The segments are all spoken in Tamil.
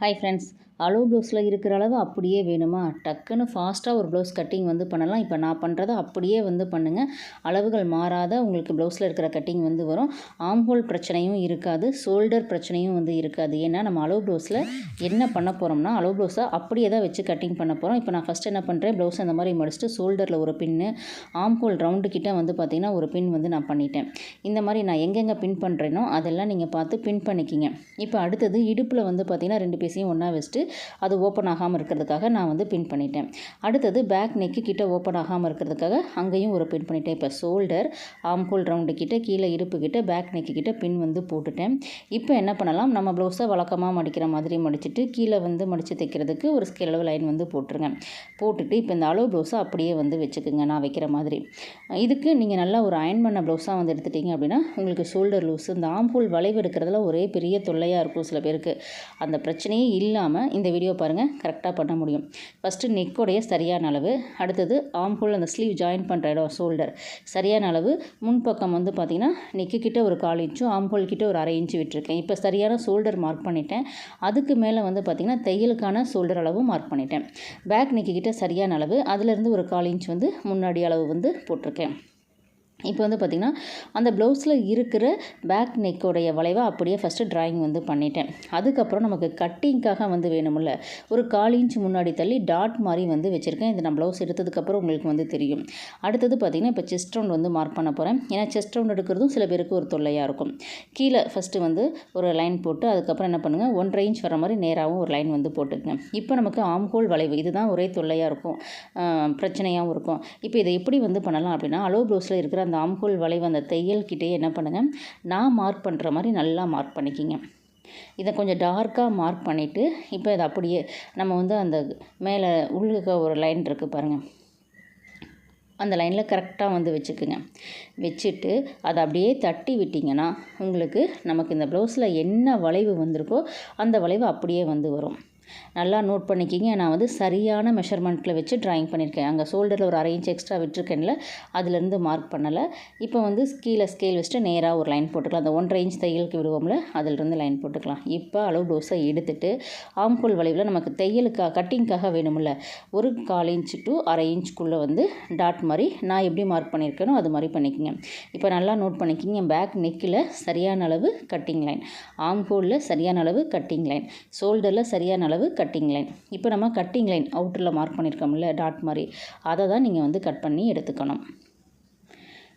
ஹாய் ஃப்ரெண்ட்ஸ் அளவு ப்ளவுஸில் இருக்கிற அளவு அப்படியே வேணுமா? டக்குன்னு ஃபாஸ்ட்டாக ஒரு ப்ளவுஸ் கட்டிங் வந்து பண்ணலாம். இப்போ நான் பண்ணுறத அப்படியே வந்து பண்ணுங்கள் அளவுகள் மாறாத உங்களுக்கு ப்ளவுஸில் இருக்கிற கட்டிங் வந்து வரும். ஆம்ஹோல் பிரச்சனையும் இருக்காது. ஷோல்டர் பிரச்சனையும் வந்து இருக்காது. ஏன்னா நம்ம அளவு ப்ளவுஸில் என்ன பண்ண போகிறோம்னா அளவு ப்ளவுஸை அப்படியே தான் வச்சு கட்டிங் பண்ண போகிறோம் இப்போ நான் ஃபஸ்ட்டு என்ன பண்ணுறேன் ப்ளவுஸ் அந்த மாதிரி மடிச்சுட்டு ஷோல்டரில் ஒரு பின்னு ஆம்ஹோல் ரவுண்டு கிட்டே வந்து பார்த்திங்கன்னா ஒரு பின் வந்து நான் பண்ணிட்டேன். இந்த மாதிரி நான் எங்கெங்கே பின் பண்ணுறேனோ அதெல்லாம் நீங்கள் பார்த்து பின் பண்ணிக்கிங்க. இப்போ அடுத்தது இடுப்பில் வந்து பார்த்திங்கன்னா ரெண்டு பீஸையும் ஒன்றா வச்சுட்டு அது ஓப்பன் ஆகாமல் இருக்கிறதுக்காக நான் வந்து பின் பண்ணிட்டேன். அடுத்தது பேக் நெக்கு கிட்ட ஓப்பன் ஆகாமல் இருக்கிறதுக்காக அங்கேயும் ஒரு பின் பண்ணிட்டேன். இப்போ ஷோல்டர் ஆம்கோல் ரவுண்டு கிட்ட கீழே இருப்பு கிட்ட பேக் நெக்கு கிட்ட பின் வந்து போட்டுட்டேன். இப்போ என்ன பண்ணலாம்? நம்ம ப்ளவுஸை வழக்கமாக மடிக்கிற மாதிரி மடிச்சுட்டு கீழே வந்து மடித்து தைக்கிறதுக்கு ஒரு ஸ்கேல் அளவு லைன் வந்து போட்டுருங்க. போட்டுட்டு இப்போ இந்த அளவு ப்ளவுஸை அப்படியே வந்து வச்சுக்கோங்க நான் வைக்கிற மாதிரி. இதுக்கு நீங்கள் நல்லா ஒரு அயன் பண்ண ப்ளவுஸாக வந்து எடுத்துட்டீங்க அப்படின்னா உங்களுக்கு ஷோல்டர் லூஸ் இந்த ஆம்பூல் வளைவு எடுக்கிறதுல ஒரே பெரிய தொல்லையாக இருக்கும் சில பேருக்கு. அந்த பிரச்சனையே இல்லாமல் இந்த வீடியோ பாருங்கள் கரெக்டாக பண்ண முடியும். ஃபஸ்ட்டு நெக்கோடைய சரியான அளவு அடுத்தது ஆம்பூல் அந்த ஸ்லீவ் ஜாயின் பண்ணுற இடம் ஷோல்டர் சரியான அளவு முன்பக்கம் வந்து பார்த்திங்கன்னா நெக்கு கிட்ட ஒரு கால் இன்ச்சும் ஆம்பூல் கிட்ட ஒரு அரை இன்ச்சு விட்டுருக்கேன். இப்போ சரியான ஷோல்டர் மார்க் பண்ணிட்டேன். அதுக்கு மேலே வந்து பார்த்திங்கன்னா தையலுக்கான ஷோல்டர் அளவும் மார்க் பண்ணிட்டேன். பேக் நெக்கு கிட்ட சரியான அளவு அதுலேருந்து ஒரு கால் இன்ச் வந்து முன்னாடி அளவு வந்து போட்டிருக்கேன். இப்போ வந்து பார்த்திங்கன்னா அந்த ப்ளவுஸில் இருக்கிற பேக் நெக்கோடைய வளைவை அப்படியே ஃபஸ்ட்டு ட்ராயிங் வந்து பண்ணிட்டேன். அதுக்கப்புறம் நமக்கு கட்டிங்க்காக வந்து வேணுமில்ல ஒரு கால் இன்ச் முன்னாடி தள்ளி டாட் மாதிரி வந்து வச்சுருக்கேன். இது நான் ப்ளவுஸ் எடுத்ததுக்கப்புறம் உங்களுக்கு வந்து தெரியும். அடுத்தது பார்த்திங்கன்னா இப்போ செஸ்ட் ரவுண்ட் வந்து மார்க் பண்ண போகிறேன் ஏன்னா செஸ்ட் ரவுண்ட் எடுக்கிறதும் சில பேருக்கு ஒரு தொல்லையாக இருக்கும். கீழே ஃபஸ்ட்டு வந்து ஒரு லைன் போட்டு அதுக்கப்புறம் என்ன பண்ணுங்கள் ஒன்றரை இன்ச் வர மாதிரி நேராகவும் ஒரு லைன் வந்து போட்டுக்கங்க. இப்போ நமக்கு ஆம்ஹோல் வளைவு இதுதான் ஒரே தொல்லையாக இருக்கும். பிரச்சனையாகவும் இருக்கும். இப்போ இதை எப்படி வந்து பண்ணலாம் அப்படின்னா அலோ ப்ளவுஸில் இருக்கிற அந்த ஆம்ஹோல் வளைவு அந்த தையல்கிட்டே என்ன பண்ணுங்கள் நான் மார்க் பண்ணுற மாதிரி நல்லா மார்க் பண்ணிக்கிங்க. இதை கொஞ்சம் டார்க்காக மார்க் பண்ணிவிட்டு இப்போ இதை அப்படியே நம்ம வந்து அந்த மேலே உள்ளுக்க ஒரு லைன் இருக்குது பாருங்கள் அந்த லைனில் கரெக்டாக வந்து வச்சுக்குங்க. வச்சுட்டு அதை அப்படியே தட்டி விட்டிங்கன்னா உங்களுக்கு நமக்கு இந்த ப்ளவுஸில் என்ன வளைவு வந்திருக்கோ அந்த வளைவு அப்படியே வந்து வரும். நல்லா நோட் பண்ணிக்கிங்க. நான் வந்து சரியான மெஷர்மெண்ட்டில் வச்சு ட்ராயிங் பண்ணியிருக்கேன் அங்கே ஷோல்டரில் ஒரு அரை இன்ச் எக்ஸ்ட்ரா விட்டுருக்கேன்ல அதுலேருந்து மார்க் பண்ணலை. இப்போ வந்து கீழே ஸ்கேல் வச்சுட்டு நேராக ஒரு லைன் போட்டுக்கலாம். அந்த ஒன்றரை இன்ச் தையலுக்கு விடுவோம்ல அதிலிருந்து லைன் போட்டுக்கலாம். இப்போ அளவு டோஸை எடுத்துட்டு ஆம்கோல் வளைவில் நமக்கு தையலுக்காக கட்டிங்க்காக வேணுமில்ல ஒரு கால் இன்ச் டு அரை இன்ச்சுக்குள்ளே வந்து டாட் மாதிரி நான் எப்படி மார்க் பண்ணியிருக்கேனோ அது மாதிரி பண்ணிக்கோங்க. இப்போ நல்லா நோட் பண்ணிக்கிங்க. பேக் நெக்கில் சரியான அளவு கட்டிங் லைன் ஆம்கோலில் சரியான அளவு கட்டிங் லைன் ஷோல்டரில் சரியான அளவு அளவு கட்டிங் லைன் இப்போ நம்ம கட்டிங் லைன் அவுட்டரில் மார்க் பண்ணியிருக்கோம்ல டாட் மாதிரி. அதை தான் நீங்கள் வந்து கட் பண்ணி எடுத்துக்கணும்.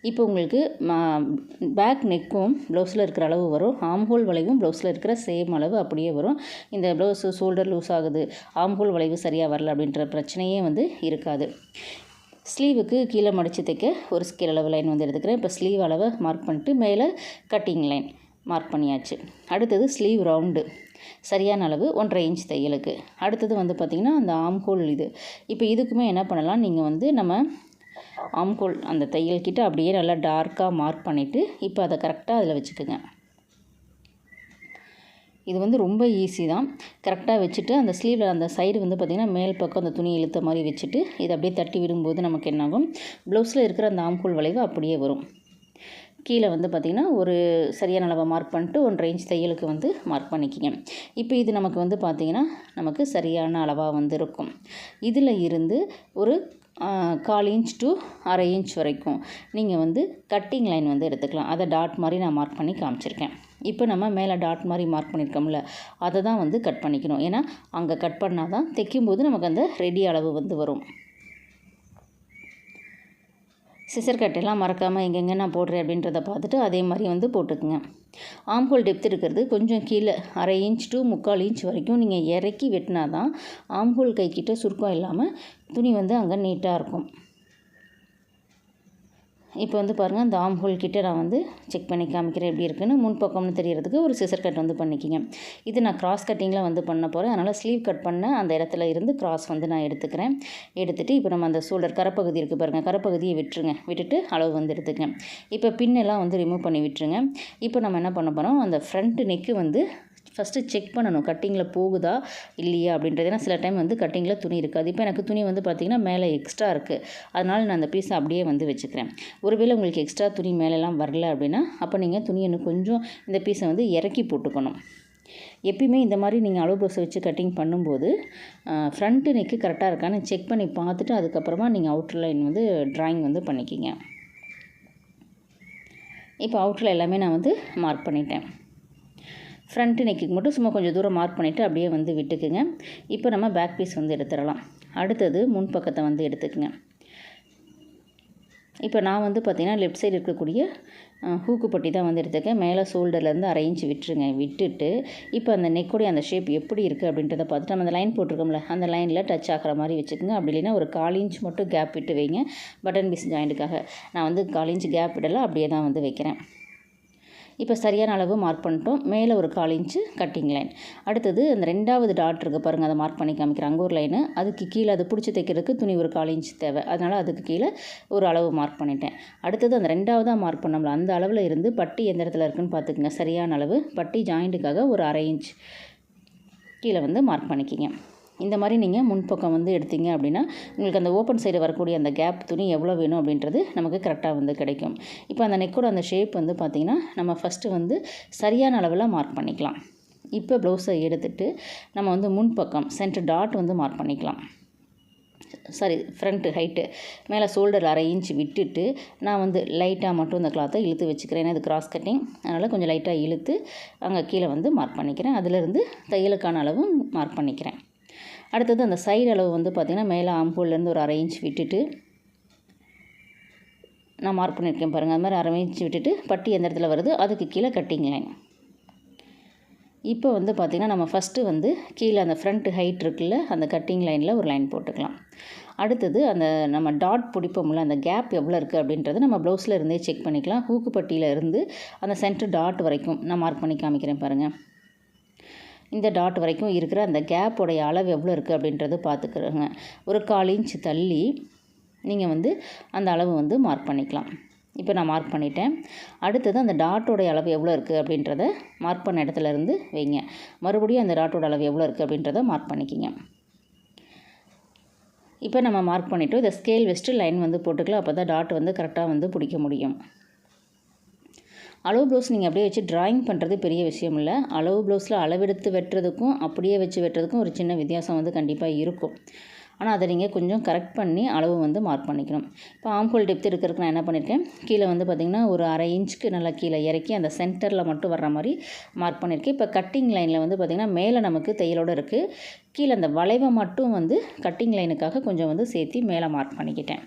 இப்போ உங்களுக்கு பேக் நெக்கும் ப்ளவுஸில் இருக்கிற அளவு வரும். ஆம்ஹோல் வளைவும் ப்ளவுஸில் இருக்கிற சேம் அளவு அப்படியே வரும். இந்த ப்ளவுஸு ஷோல்டர் லூஸ் ஆகுது. ஆம்ஹோல் வளைவு சரியாக வரல அப்படின்ற பிரச்சனையே வந்து இருக்காது. ஸ்லீவுக்கு கீழே மடித்து தைக்க ஒரு ஸ்கேல் அளவு லைன் வந்து எடுத்துக்கிறேன். இப்போ ஸ்லீவ் அளவை மார்க் பண்ணிட்டு மேலே கட்டிங் லைன் மார்க் பண்ணியாச்சு. அடுத்தது ஸ்லீவ் ரவுண்டு சரியான அளவு ஒன்றரை இன்ச் தையலுக்கு. அடுத்தது வந்து பார்த்திங்கன்னா அந்த ஆம்கோல் இது. இப்போ இதுக்குமே என்ன பண்ணலாம்? நீங்கள் வந்து நம்ம ஆம்கோல் அந்த தையல்கிட்ட அப்படியே நல்லா டார்க்காக மார்க் பண்ணிவிட்டு இப்போ அதை கரெக்டாக அதில் வச்சுக்கோங்க. இது வந்து ரொம்ப ஈஸி தான். கரெக்டாக வச்சுட்டு அந்த ஸ்லீவில் அந்த சைடு வந்து பார்த்திங்கன்னா மேல் பக்கம் அந்த துணி இழுத்த மாதிரி வச்சுட்டு இதை அப்படியே தட்டி விடும்போது நமக்கு என்னாகும்? ப்ளவுஸில் இருக்கிற அந்த ஆம்கோல் வளைவு அப்படியே வரும். கீழே வந்து பார்த்திங்கன்னா ஒரு சரியான அளவை மார்க் பண்ணிட்டு ஒன் ரேஞ்ச் தையலுக்கு வந்து மார்க் பண்ணிக்கிங்க. இப்போ இது நமக்கு வந்து பார்த்திங்கன்னா நமக்கு சரியான அளவாக வந்து இருக்கும் இதில் இருந்து ஒரு கால் இன்ச் டு அரை இன்ச் வரைக்கும் நீங்கள் வந்து கட்டிங் லைன் வந்து எடுத்துக்கலாம். அதை டாட் மாதிரி நான் மார்க் பண்ணி காமிச்சிருக்கேன். இப்போ நம்ம மேலே டாட் மாதிரி மார்க் பண்ணியிருக்கோம்ல அதை தான் வந்து கட் பண்ணிக்கணும். ஏன்னா அங்கே கட் பண்ணால் தான் தைக்கும்போது நமக்கு அந்த ரெடி அளவு வந்து வரும். சிசர் கட்டெல்லாம் மறக்காமல் எங்கெங்கே நான் போடுறேன் அப்படின்றத பார்த்துட்டு அதே மாதிரி வந்து போட்டுக்குங்க. ஆம்ஹோல் டெப்த் இருக்கிறது கொஞ்சம் கீழே அரை இன்ச் டு முக்கால் இன்ச் வரைக்கும் நீங்கள் இறக்கி வெட்டினா தான் ஆம்ஹோல் கைக்கிட்ட சுருக்கம் இல்லாமல் துணி வந்து அங்கே நீட்டாக இருக்கும். இப்போ வந்து பாருங்கள் அந்த ஆம் ஹோல் கிட்டே நான் வந்து செக் பண்ணி காமிக்கிறேன் எப்படி இருக்குன்னு. முன்பக்கம்னு தெரியறதுக்கு ஒரு சிசர் கட் வந்து பண்ணிக்கிங்க. இது நான் கிராஸ் கட்டிங்கில் வந்து பண்ண போகிறேன் அதனால் ஸ்லீவ் கட் பண்ண அந்த இடத்துல இருந்து கிராஸ் வந்து நான் எடுத்துக்கிறேன். எடுத்துகிட்டு இப்போ நம்ம அந்த சோல்டர் கரப்பகுதி இருக்குது பாருங்கள் கரப்பகுதியை விட்டுருங்க. விட்டுட்டு அளவு வந்து எடுத்துக்கங்க. இப்போ பின்னெல்லாம் வந்து ரிமூவ் பண்ணி விட்டுருங்க. இப்போ நம்ம என்ன பண்ண போகிறோம் அந்த ஃப்ரண்ட் நெக்கு வந்து ஃபஸ்ட்டு செக் பண்ணணும். கட்டிங்கில் போகுதா இல்லையா அப்படின்றது. ஏன்னா சில டைம் வந்து கட்டிங்கில் துணி இருக்காது. இப்போ எனக்கு துணி வந்து பார்த்திங்கன்னா மேலே எக்ஸ்ட்ரா இருக்குது அதனால் நான் அந்த பீஸை அப்படியே வந்து வச்சுக்கிறேன். ஒருவேளை உங்களுக்கு எக்ஸ்ட்ரா துணி மேலெலாம் வரல அப்படின்னா அப்போ நீங்கள் துணி இன்னும் கொஞ்சம் இந்த பீஸை வந்து இறக்கி போட்டுக்கணும். எப்பயுமே இந்த மாதிரி நீங்கள் அளவு ப்ளவுஸை வச்சு கட்டிங் பண்ணும்போது ஃப்ரண்ட்டு நெக்கு கரெக்டாக இருக்கான்னு செக் பண்ணி பார்த்துட்டு அதுக்கப்புறமா நீங்கள் அவுட்டர் லைன் வந்து ட்ராயிங் வந்து பண்ணிக்கிங்க. இப்போ அவுட்டரில் எல்லாமே நான் வந்து மார்க் பண்ணிட்டேன். ஃப்ரண்ட்டு நெக்குக்கு மட்டும் சும்மா கொஞ்சம் தூரம் மார்க் பண்ணிவிட்டு அப்படியே வந்து விட்டுக்குங்க. இப்போ நம்ம பேக் பீஸ் வந்து எடுத்துடலாம். அடுத்தது முன் பக்கத்தை வந்து எடுத்துக்குங்க. இப்போ நான் வந்து பார்த்திங்கன்னா லெஃப்ட் சைடு இருக்கக்கூடிய ஹூக்கு பட்டி தான் வந்து எடுத்துக்கேன் மேலே ஷோல்டர்லேருந்து அரை விட்டுருங்க. விட்டுட்டு இப்போ அந்த நெக்குடைய அந்த ஷேப் எப்படி இருக்குது அப்படின்றத பார்த்துட்டு நம்ம அந்த லைன் போட்டிருக்கோம்ல அந்த லைனில் டச் ஆகிற மாதிரி வச்சுக்கோங்க. அப்படி இல்லைன்னா ஒரு கால் இன்ச் மட்டும் கேப் விட்டு வைங்க. பட்டன் பீஸ் ஜாயிண்ட்டுக்காக நான் வந்து கால் இன்ச் கேப் விடலை அப்படியே தான் வந்து வைக்கிறேன். இப்போ சரியான அளவு மார்க் பண்ணிட்டோம். மேலே ஒரு கால் இன்ச்சு கட்டிங் லைன் அடுத்தது அந்த ரெண்டாவது டாட் இருக்குது பாருங்கள் அதை மார்க் பண்ணி காமிக்கிறேன். அங்கே ஒரு லைனு அதுக்கு கீழே அது பிடிச்சி தைக்கிறதுக்கு துணி ஒரு கால் இன்ச் தேவை. அதனால் அதுக்கு கீழே ஒரு அளவு மார்க் பண்ணிட்டேன். அடுத்தது அந்த ரெண்டாவதாக மார்க் பண்ணோம்ல அந்த அளவில் இருந்து பட்டி எந்த இடத்துல இருக்குன்னு பார்த்துக்குங்க. சரியான அளவு பட்டி ஜாயிண்ட்டுக்காக ஒரு அரை இன்ச் கீழே வந்து மார்க் பண்ணிக்கிங்க. இந்த மாதிரி நீங்கள் முன்பக்கம் வந்து எடுத்தீங்க அப்படின்னா உங்களுக்கு அந்த ஓப்பன் சைடு வரக்கூடிய அந்த கேப் துணி எவ்வளோ வேணும் அப்படின்றது நமக்கு கரெக்டாக வந்து கிடைக்கும். இப்போ அந்த நெக்கோட அந்த ஷேப் வந்து பார்த்திங்கன்னா நம்ம ஃபஸ்ட்டு வந்து சரியான அளவில் மார்க் பண்ணிக்கலாம். இப்போ ப்ளவுஸை எடுத்துட்டு நம்ம வந்து முன்பக்கம் சென்டர் டாட் வந்து மார்க் பண்ணிக்கலாம். சாரி ஃப்ரண்ட்டு ஹைட்டு மேலே ஷோல்டர் அரை இன்ச் விட்டுட்டு நான் வந்து லைட்டாக மட்டும் இந்த கிளாத்தை இழுத்து வச்சுக்கிறேன். ஏன்னா இது கிராஸ் கட்டிங் அதனால் கொஞ்சம் லைட்டாக இழுத்து அங்கே கீழே வந்து மார்க் பண்ணிக்கிறேன். அதிலிருந்து தையலுக்கான அளவும் மார்க் பண்ணிக்கிறேன். அடுத்தது அந்த சைடு அளவு வந்து பார்த்திங்கன்னா மேலே ஆம்பூல்லேருந்து ஒரு அரை இன்ச் விட்டுட்டு நான் மார்க் பண்ணியிருக்கேன் பாருங்கள் அது மாதிரி அரை இன்ச் விட்டுட்டு பட்டி எந்த இடத்துல வருது அதுக்கு கீழே கட்டிங் லைன் இப்போ வந்து பார்த்திங்கன்னா நம்ம ஃபஸ்ட்டு வந்து கீழே அந்த ஃப்ரண்ட் ஹைட் இருக்குல்ல அந்த கட்டிங் லைனில் ஒரு லைன் போட்டுக்கலாம். அடுத்தது அந்த நம்ம டாட் பிடிப்போம்ல அந்த கேப் எவ்வளோ இருக்குது அப்படின்றது நம்ம ப்ளவுஸில் இருந்தே செக் பண்ணிக்கலாம். ஹூக்கு பட்டியில் இருந்து அந்த சென்டர் டாட் வரைக்கும் நான் மார்க் பண்ணி காமிக்கிறேன் பாருங்கள் இந்த டாட் வரைக்கும் இருக்கிற அந்த கேப்போடைய அளவு எவ்வளோ இருக்குது அப்படின்றது பார்த்துக்கிறோங்க. ஒரு கால் இன்ச் தள்ளி நீங்கள் வந்து அந்த அளவு வந்து மார்க் பண்ணிக்கலாம். இப்போ நான் மார்க் பண்ணிட்டேன். அடுத்தது அந்த டாட்டோடைய அளவு எவ்வளோ இருக்குது அப்படின்றத மார்க் பண்ண இடத்துல இருந்து வைங்க. மறுபடியும் அந்த டாட்டோட அளவு எவ்வளோ இருக்குது அப்படின்றத மார்க் பண்ணிக்கிங்க. இப்போ நம்ம மார்க் பண்ணிவிட்டு இதை ஸ்கேல் வச்சுட்டு லைன் வந்து போட்டுக்கலாம். அப்போ தான் டாட் வந்து கரெக்டாக வந்து பிடிக்க முடியும். அளவு ப்ளவுஸ் நீங்கள் அப்படியே வச்சு ட்ராயிங் பண்ணுறது பெரிய விஷயம் இல்லை. அளவு ப்ளவுஸில் அளவெடுத்து வெட்டுறதுக்கும் அப்படியே வச்சு வெட்டுறதுக்கும் ஒரு சின்ன வித்தியாசம் வந்து கண்டிப்பாக இருக்கும். ஆனால் அதை நீங்கள் கொஞ்சம் கரெக்ட் பண்ணி அளவு வந்து மார்க் பண்ணிக்கணும். இப்போ ஆம்கோல் டெப்த் இருக்கிறதுக்கு நான் என்ன பண்ணியிருக்கேன் கீழே வந்து பார்த்திங்கன்னா ஒரு அரை இன்ச்சுக்கு நல்லா கீழே இறக்கி அந்த சென்டரில் மட்டும் வர்ற மாதிரி மார்க் பண்ணியிருக்கேன் இப்போ கட்டிங் லைனில் வந்து பார்த்திங்கன்னா மேலே நமக்கு தையலோடு இருக்குது கீழே அந்த வளைவை மட்டும் வந்து கட்டிங் லைனுக்காக கொஞ்சம் வந்து சேர்த்து மேலே மார்க் பண்ணிக்கிட்டேன்.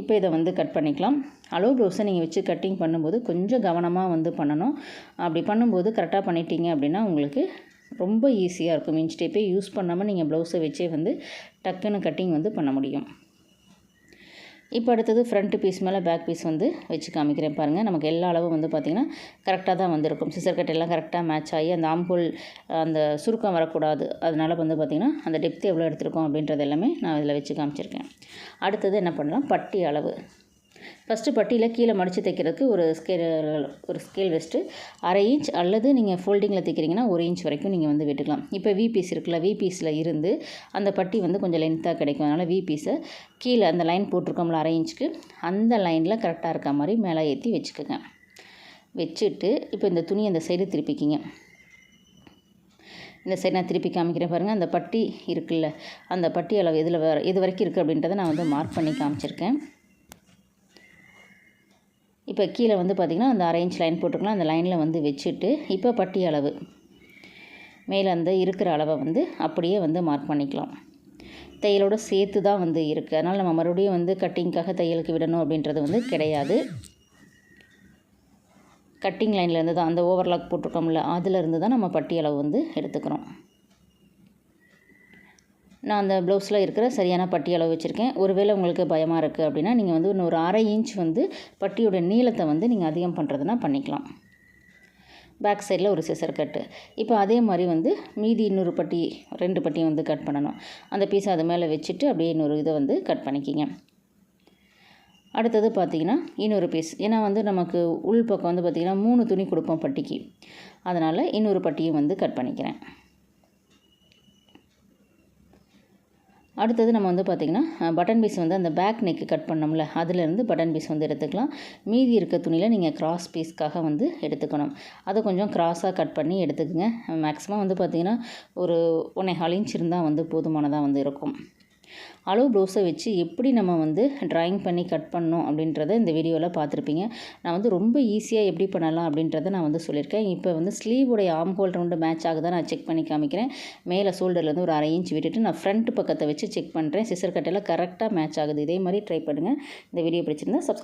இப்போ இதை வந்து கட் பண்ணிக்கலாம். அளவு ப்ளவுஸை நீங்கள் வச்சு கட்டிங் பண்ணும்போது கொஞ்சம் கவனமாக வந்து பண்ணணும். அப்படி பண்ணும்போது கரெக்டாக பண்ணிட்டீங்க அப்படின்னா உங்களுக்கு ரொம்ப ஈஸியாக இருக்கும். இன்ச் டேப்பே யூஸ் பண்ணாமல் நீங்கள் ப்ளவுஸை வச்சே வந்து டக்குன்னு கட்டிங் வந்து பண்ண முடியும். இப்போ அடுத்தது ஃப்ரண்ட்டு பீஸ் மேலே பேக் பீஸ் வந்து வச்சு காமிக்கிறேன் பாருங்கள் நமக்கு எல்லா அளவும் வந்து பார்த்திங்கன்னா கரெக்டாக தான் வந்திருக்கும். சிசர் கட் எல்லாம் கரெக்டாக மேட்ச் ஆகி அந்த ஆம்பூல் அந்த சுருக்கம் வரக்கூடாது. அதனால் வந்து பார்த்திங்கன்னா அந்த டெப்த் எவ்வளோ எடுத்திருக்கோம் அப்படின்றது எல்லாமே நான் இதில் வச்சு காமிச்சிருக்கேன். அடுத்தது என்ன பண்ணலாம்? பட்டி அளவு. ஃபஸ்ட்டு பட்டியில் கீழே மடித்து தைக்கிறதுக்கு ஒரு ஸ்கேல் ஒரு ஸ்கேல் வச்சுட்டு அரை இன்ச் அல்லது நீங்கள் ஃபோல்டிங்கில் தைக்கிறீங்கன்னா ஒரு இன்ச் வரைக்கும் நீங்கள் வந்து வெட்டுக்கலாம். இப்போ வி பீஸ் இருக்குல்ல வி பீஸில் இருந்து அந்த பட்டி வந்து கொஞ்சம் லென்த்தாக கிடைக்கும். அதனால் வி பீஸை கீழே அந்த லைன் போட்டிருக்கோம்ல அரை இன்ச்சுக்கு அந்த லைனில் கரெக்டாக இருக்க மாதிரி மேலே ஏற்றி வச்சுக்கோங்க. வச்சுட்டு இப்போ இந்த துணி அந்த சைடு திருப்பிக்கிங்க. இந்த சைடு நான் திருப்பி காமிக்கிறேன் பாருங்கள் அந்த பட்டி இருக்குல்ல அந்த பட்டி அளவு எதில் வர எது வரைக்கும் இருக்குது அப்படின்றத நான் வந்து மார்க் பண்ணி காமிச்சிருக்கேன். இப்போ கீழே வந்து பார்த்திங்கன்னா அந்த அரேஞ்ச் லைன் போட்டுக்கலாம் அந்த லைனில் வந்து வச்சுட்டு இப்போ பட்டி அளவு. மேலே அந்த இருக்கிற அளவை வந்து அப்படியே வந்து மார்க் பண்ணிக்கலாம். தையலோடு சேர்த்து தான் வந்து இருக்குது அதனால் நம்ம மறுபடியும் வந்து கட்டிங்க்காக தையலுக்கு விடணும் அப்படின்றது வந்து கிடையாது. கட்டிங் லைன்லேருந்து தான் அந்த ஓவர்லாக் போட்டிருக்கோம்ல அதிலிருந்து தான் நம்ம பட்டி அளவு வந்து எடுத்துக்கிறோம். நான் அந்த ப்ளவுஸில் இருக்கிற சரியான பட்டி அளவு வச்சுருக்கேன். ஒருவேளை உங்களுக்கு பயமாக இருக்குது அப்படின்னா நீங்கள் வந்து இன்னொரு அரை இன்ச் வந்து பட்டியோட நீளத்தை வந்து நீங்கள் அதிகம் பண்ணுறதுனா பண்ணிக்கலாம். பேக் சைடில் ஒரு சிசர் கட்டு இப்போ அதே மாதிரி வந்து மீதி இன்னொரு பட்டி ரெண்டு பட்டியும் வந்து கட் பண்ணணும். அந்த பீஸை அது மேலே வச்சுட்டு அப்படியே இன்னொரு இதை வந்து கட் பண்ணிக்கிங்க. அடுத்தது பார்த்திங்கன்னா இன்னொரு பீஸ் ஏன்னா வந்து நமக்கு உள் பக்கம் வந்து பார்த்திங்கன்னா மூணு துணி கொடுப்போம் பட்டிக்கு. அதனால் இன்னொரு பட்டியும் வந்து கட் பண்ணிக்கிறேன். அடுத்தது நம்ம வந்து பார்த்திங்கன்னா பட்டன் பீஸ் வந்து அந்த பேக் நெக்கு கட் பண்ணோம்ல அதுலேருந்து பட்டன் பீஸ் வந்து எடுத்துக்கலாம். மீதி இருக்க துணியில் நீங்கள் கிராஸ் பீஸ்க்காக வந்து எடுத்துக்கணும். அதை கொஞ்சம் கிராஸாக கட் பண்ணி எடுத்துக்கோங்க. மேக்ஸிமம் வந்து பார்த்திங்கன்னா ஒரு ஒன்றே கால் இன்ச் இருந்தால் வந்து போதுமானதாக வந்து இருக்கும். அளவு ப்ளவுஸை வச்சு எப்படி நம்ம வந்து ட்ராயிங் பண்ணி கட் பண்ணணும் அப்படின்றத இந்த வீடியோவில் பார்த்துருப்பீங்க. நான் வந்து ரொம்ப ஈஸியாக எப்படி பண்ணலாம் அப்படின்றத நான் வந்து சொல்லியிருக்கேன். இப்போ வந்து ஸ்லீவுடைய ஆம் ஹோல் ரவுண்டு மேட்ச் ஆகுதா நான் செக் பண்ணி காமிக்கிறேன். மேலே ஷோல்டர்லேருந்து ஒரு அரை இன்ச் விட்டுட்டு நான் ஃப்ரண்ட் பக்கத்தை வச்சு செக் பண்ணுறேன் சிசர் கட்டையில் கரெக்டாக மேட்ச் ஆகுது. இதே மாதிரி ட்ரை பண்ணுங்கள் இந்த வீடியோ பிடிச்சிருந்தா சப்ஸ்கிரைப்